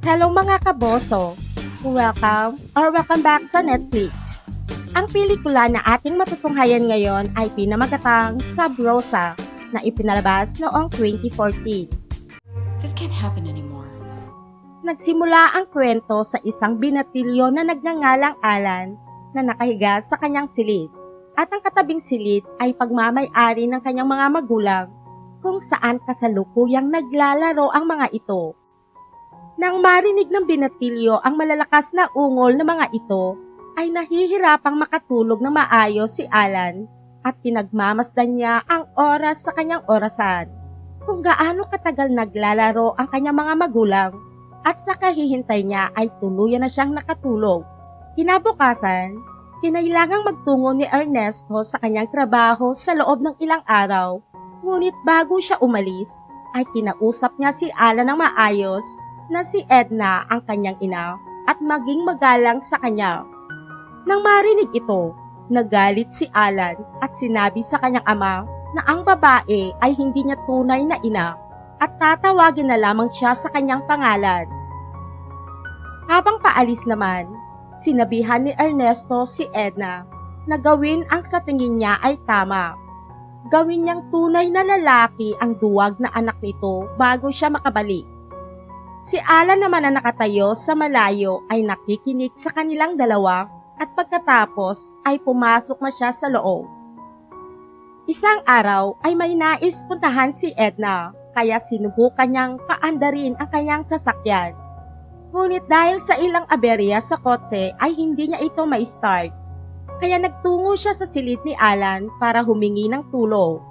Hello mga kaboso! Welcome or welcome back sa Netflix. Ang pelikula na ating matutunghayan ngayon ay pinamagatang Sub Rosa na ipinalabas noong 2014. This can't happen anymore. Nagsimula ang kwento sa isang binatilyo na nagngangalang Alan na nakahiga sa kanyang silid at ang katabing silid ay pagmamay-ari ng kanyang mga magulang kung saan kasalukuyang naglalaro ang mga ito. Nang marinig ng binatilyo ang malalakas na ungol ng mga ito, ay nahihirapang makatulog ng maayos si Alan at pinagmamasdan niya ang oras sa kanyang orasan kung gaano katagal naglalaro ang kanyang mga magulang at sa kahihintay niya ay tuluyan na siyang nakatulog. Kinabukasan, kinailangang magtungo ni Ernesto sa kanyang trabaho sa loob ng ilang araw. Ngunit bago siya umalis, ay kinausap niya si Alan ng maayos na si Edna ang kanyang ina at maging magalang sa kanya. Nang marinig ito, nagalit si Alan at sinabi sa kanyang ama na ang babae ay hindi niya tunay na ina at tatawagin na lamang siya sa kanyang pangalan. Habang paalis naman, sinabihan ni Ernesto si Edna na gawin ang sa tingin niya ay tama. Gawin niyang tunay na lalaki ang duwag na anak nito bago siya makabalik. Si Alan naman na nakatayo sa malayo ay nakikinig sa kanilang dalawa at pagkatapos ay pumasok na siya sa loob. Isang araw ay may nais puntahan si Edna kaya sinubukan niyang paandarin ang kanyang sasakyan. Ngunit dahil sa ilang aberya sa kotse ay hindi niya ito ma-start. Kaya nagtungo siya sa silid ni Alan para humingi ng tulong.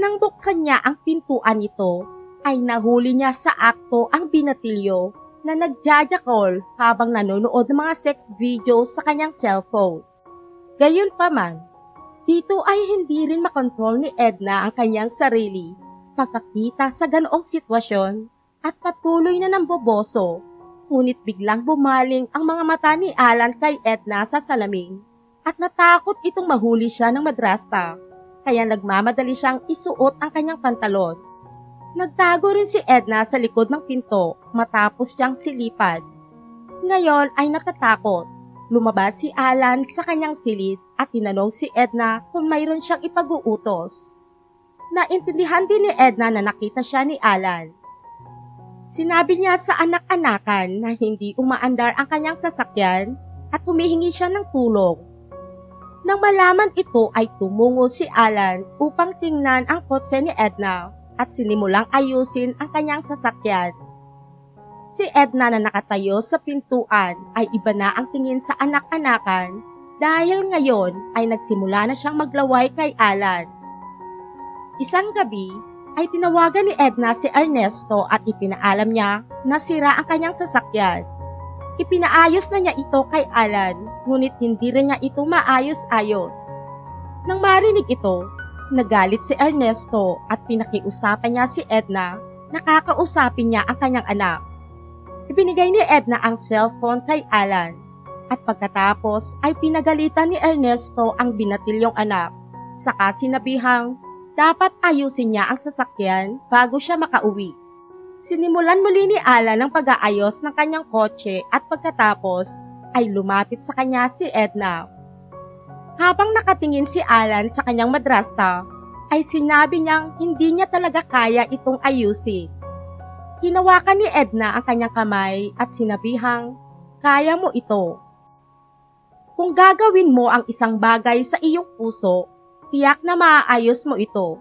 Nang buksan niya ang pintuan nito, ay nahuli niya sa akto ang binatilyo na nagjajakol habang nanonood ng mga sex videos sa kanyang cellphone. Gayunpaman, dito ay hindi rin makontrol ni Edna ang kanyang sarili pagkakita sa ganoong sitwasyon at patuloy na ng boboso. Ngunit biglang bumaling ang mga mata ni Alan kay Edna sa salamin at natakot itong mahuli siya ng madrasta kaya nagmamadali siyang isuot ang kanyang pantalon. Nagtago rin si Edna sa likod ng pinto matapos siyang silipad. Ngayon ay natatakot. Lumabas si Alan sa kanyang silid at tinanong si Edna kung mayroon siyang ipag-uutos. Naintindihan din ni Edna na nakita siya ni Alan. Sinabi niya sa anak-anakan na hindi umaandar ang kanyang sasakyan at humihingi siya ng tulong. Nang malaman ito ay tumungo si Alan upang tingnan ang kotse ni Edna at sinimulang ayusin ang kanyang sasakyan. Si Edna na nakatayo sa pintuan ay iba na ang tingin sa anak-anakan dahil ngayon ay nagsimula na siyang maglaway kay Alan. Isang gabi ay tinawagan ni Edna si Ernesto at ipinaalam niya na sira ang kanyang sasakyan. Ipinaayos na niya ito kay Alan, ngunit hindi rin niya ito maayos-ayos. Nang marinig ito, nagalit si Ernesto at pinakiusapan niya si Edna na kakausapin niya ang kanyang anak. Ibinigay ni Edna ang cellphone kay Alan at pagkatapos ay pinagalitan ni Ernesto ang binatilyong anak. Saka sinabihang dapat ayusin niya ang sasakyan bago siya makauwi. Sinimulan muli ni Alan ang pag-aayos ng kanyang kotse at pagkatapos ay lumapit sa kanya si Edna. Habang nakatingin si Alan sa kanyang madrasta, ay sinabi niyang hindi niya talaga kaya itong ayusin. Hinawakan ni Edna ang kanyang kamay at sinabihang, kaya mo ito. Kung gagawin mo ang isang bagay sa iyong puso, tiyak na maaayos mo ito.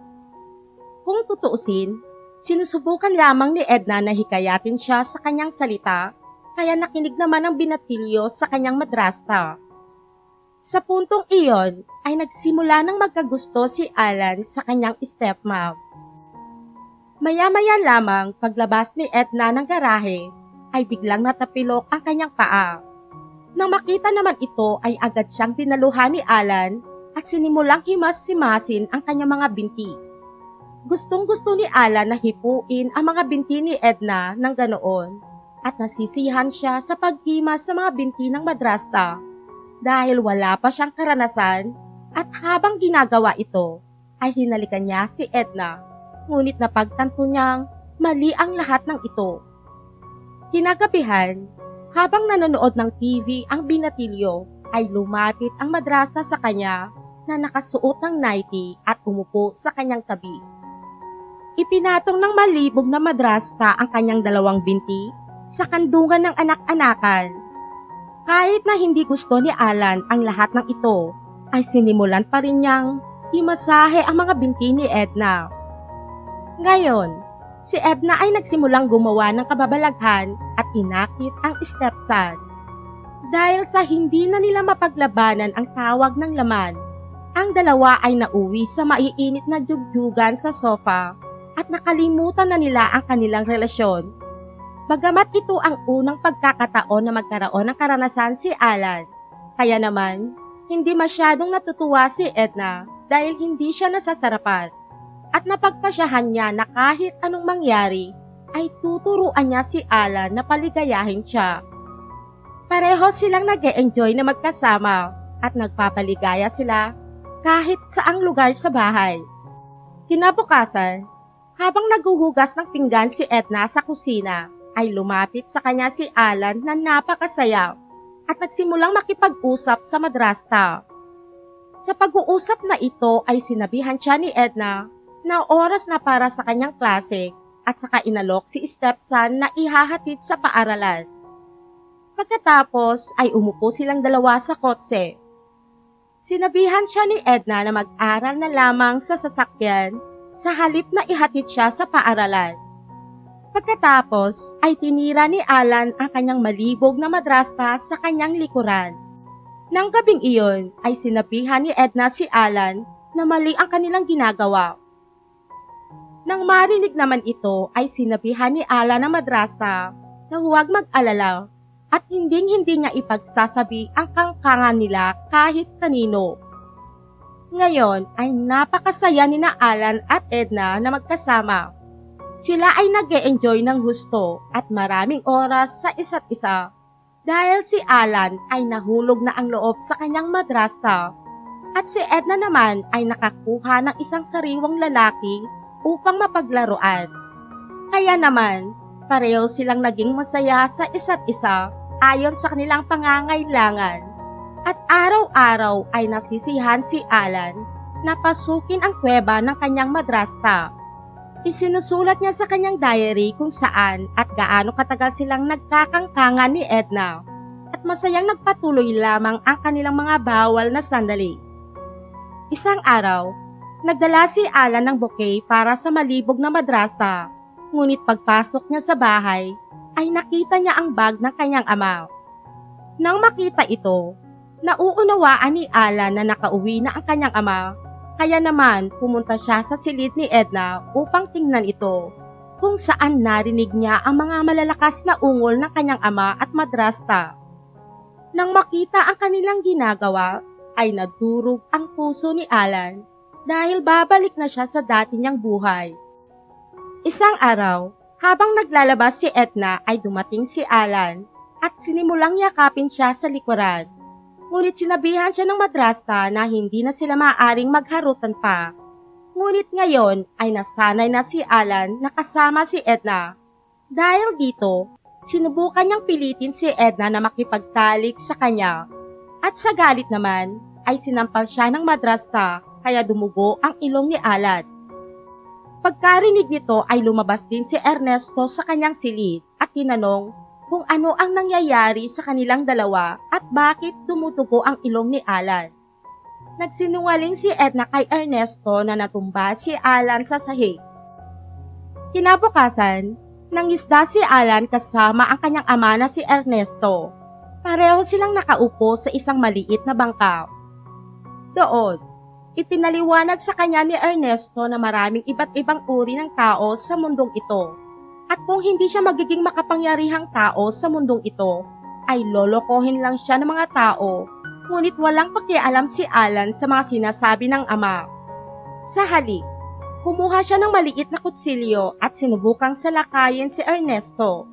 Kung tutuusin, sinusubukan lamang ni Edna na hikayatin siya sa kanyang salita, kaya nakinig naman ang binatilyo sa kanyang madrasta. Sa puntong iyon ay nagsimula ng magkagusto si Alan sa kanyang stepmom. Maya-maya lamang paglabas ni Edna ng garahe ay biglang natapilok ang kanyang paa. Nang makita naman ito ay agad siyang tinaluhan ni Alan at sinimulang himas-simasin ang kanyang mga binti. Gustong gusto ni Alan na hipuin ang mga binti ni Edna ng ganoon at nasisihan siya sa paghimas sa mga binti ng madrasta dahil wala pa siyang karanasan at habang ginagawa ito ay hinalikan niya si Edna ngunit napagtanto niyang mali ang lahat ng ito. Kinagabihan, habang nanonood ng TV ang binatilyo, ay lumapit ang madrasta sa kanya na nakasuot ng nightie at umupo sa kanyang tabi. Ipinatong ng malibog na madrasta ang kanyang dalawang binti sa kandungan ng anak-anakan. Kahit na hindi gusto ni Alan ang lahat ng ito, ay sinimulan pa rin niyang himasahe ang mga binti ni Edna. Ngayon, si Edna ay nagsimulang gumawa ng kababalaghan at inakit ang stepson. Dahil sa hindi na nila mapaglabanan ang tawag ng laman, ang dalawa ay nauwi sa maiinit na jugyugan sa sofa at nakalimutan na nila ang kanilang relasyon. Bagamat ito ang unang pagkakataon na magkaroon ng karanasan si Alan, kaya naman, hindi masyadong natutuwa si Edna dahil hindi siya nasasarapan at napagpasyahan niya na kahit anong mangyari ay tuturuan niya si Alan na paligayahin siya. Pareho silang nag enjoy na magkasama at nagpapaligaya sila kahit saang lugar sa bahay. Kinabukasan, habang naghuhugas ng pinggan si Edna sa kusina, ay lumapit sa kanya si Alan na napakasaya at nagsimulang makipag-usap sa madrasta. Sa pag-uusap na ito ay sinabihan siya ni Edna na oras na para sa kanyang klase at saka inalok si stepson na ihahatid sa paaralan. Pagkatapos ay umupo silang dalawa sa kotse. Sinabihan siya ni Edna na mag-aral na lamang sa sasakyan sa halip na ihatid siya sa paaralan. Pagkatapos ay tinira ni Alan ang kanyang malibog na madrasta sa kanyang likuran. Nang gabing iyon ay sinabihan ni Edna si Alan na mali ang kanilang ginagawa. Nang marinig naman ito ay sinabihan ni Alan ng madrasta na huwag mag-alala at hinding-hindi niya ipagsasabi ang kangkangan nila kahit kanino. Ngayon ay napakasaya ni na Alan at Edna na magkasama. Sila ay nag enjoy ng gusto at maraming oras sa isa't isa dahil si Alan ay nahulog na ang loob sa kanyang madrasta at si Edna naman ay nakakuha ng isang sariwang lalaki upang mapaglaruan. Kaya naman, pareho silang naging masaya sa isa't isa ayon sa kanilang pangangailangan. At araw-araw ay nasisihan si Alan na pasukin ang kuweba ng kanyang madrasta. Isinusulat niya sa kanyang diary kung saan at gaano katagal silang nagkakangkangan ni Edna at masayang nagpatuloy lamang ang kanilang mga bawal na sandali. Isang araw, nagdala si Alan ng bouquet para sa malibog na madrasta, ngunit pagpasok niya sa bahay, ay nakita niya ang bag ng kanyang ama. Nang makita ito, nauunawaan ni Alan na nakauwi na ang kanyang ama kaya naman, pumunta siya sa silid ni Edna upang tingnan ito, kung saan narinig niya ang mga malalakas na ungol ng kanyang ama at madrasta. Nang makita ang kanilang ginagawa, ay nadurog ang puso ni Alan dahil babalik na siya sa dati niyang buhay. Isang araw, habang naglalabas si Edna ay dumating si Alan at sinimulang yakapin siya sa likuran. Ngunit sinabihan siya ng madrasta na hindi na sila maaaring magharutan pa. Ngunit ngayon ay nasanay na si Alan na kasama si Edna. Dahil dito, sinubukan niyang pilitin si Edna na makipagtalik sa kanya. At sa galit naman, ay sinampal siya ng madrasta kaya dumugo ang ilong ni Alan. Pagkarinig nito ay lumabas din si Ernesto sa kanyang silid at tinanong kung ano ang nangyayari sa kanilang dalawa at bakit tumutugo ang ilong ni Alan. Nagsinungaling si Edna kay Ernesto na natumba si Alan sa sahig. Kinabukasan, nangisda si Alan kasama ang kanyang ama na si Ernesto. Pareho silang nakaupo sa isang maliit na bangka. Doon, ipinaliwanag sa kanya ni Ernesto na maraming iba't ibang uri ng tao sa mundong ito at kung hindi siya magiging makapangyarihang tao sa mundong ito, ay lolokohin lang siya ng mga tao, ngunit walang pakialam si Alan sa mga sinasabi ng ama. Sa halik, kumuha siya ng maliit na kutsilyo at sinubukang salakayin si Ernesto.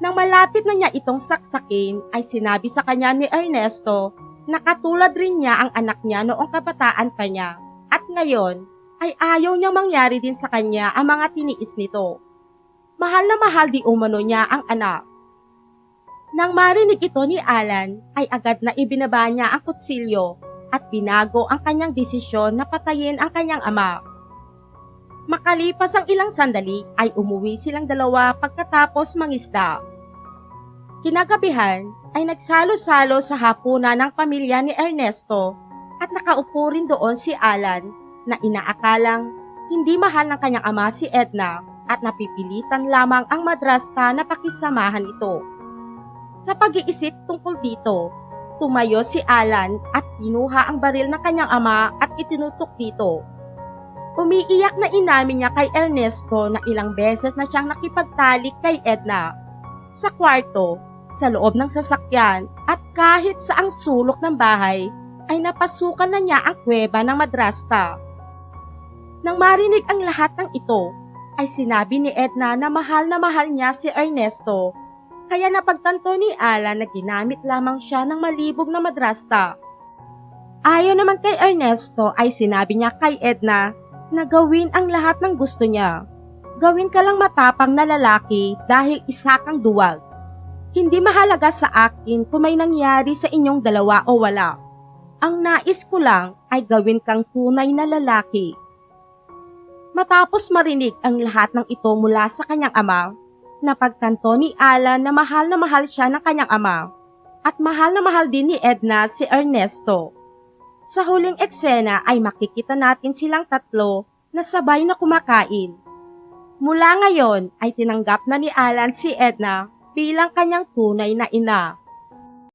Nang malapit na niya itong saksakin, ay sinabi sa kanya ni Ernesto na katulad rin niya ang anak niya noong kabataan pa niya at ngayon ay ayaw niyang mangyari din sa kanya ang mga tiniis nito. Mahal na mahal di umano niya ang anak. Nang marinig ito ni Alan, ay agad na ibinaba niya ang kutsilyo at binago ang kanyang desisyon na patayin ang kanyang ama. Makalipas ang ilang sandali ay umuwi silang dalawa pagkatapos mangisda. Kinagabihan ay nagsalo-salo sa hapunan ng pamilya ni Ernesto at nakaupo rin doon si Alan na inaakalang hindi mahal ng kanyang ama si Edna at napipilitan lamang ang madrasta na pakisamahan ito. Sa pag-iisip tungkol dito, tumayo si Alan at kinuha ang baril ng kanyang ama at itinutok dito. Umiiyak na inamin niya kay Ernesto na ilang beses na siyang nakipagtalik kay Edna. Sa kwarto, sa loob ng sasakyan at kahit sa ang sulok ng bahay ay napasukan na niya ang kuweba ng madrasta. Nang marinig ang lahat ng ito, ay sinabi ni Edna na mahal na mahal niya si Ernesto kaya napagtanto ni Alan na ginamit lamang siya ng malibog na madrasta. Ayon naman kay Ernesto ay sinabi niya kay Edna na gawin ang lahat ng gusto niya. Gawin ka lang matapang na lalaki dahil isa kang duwag. Hindi mahalaga sa akin kung may nangyari sa inyong dalawa o wala. Ang nais ko lang ay gawin kang tunay na lalaki. Matapos marinig ang lahat ng ito mula sa kanyang ama, napagtanto ni Alan na mahal na mahal siya ng kanyang ama at mahal na mahal din ni Edna si Ernesto. Sa huling eksena ay makikita natin silang tatlo na sabay na kumakain. Mula ngayon ay tinanggap na ni Alan si Edna bilang kanyang tunay na ina.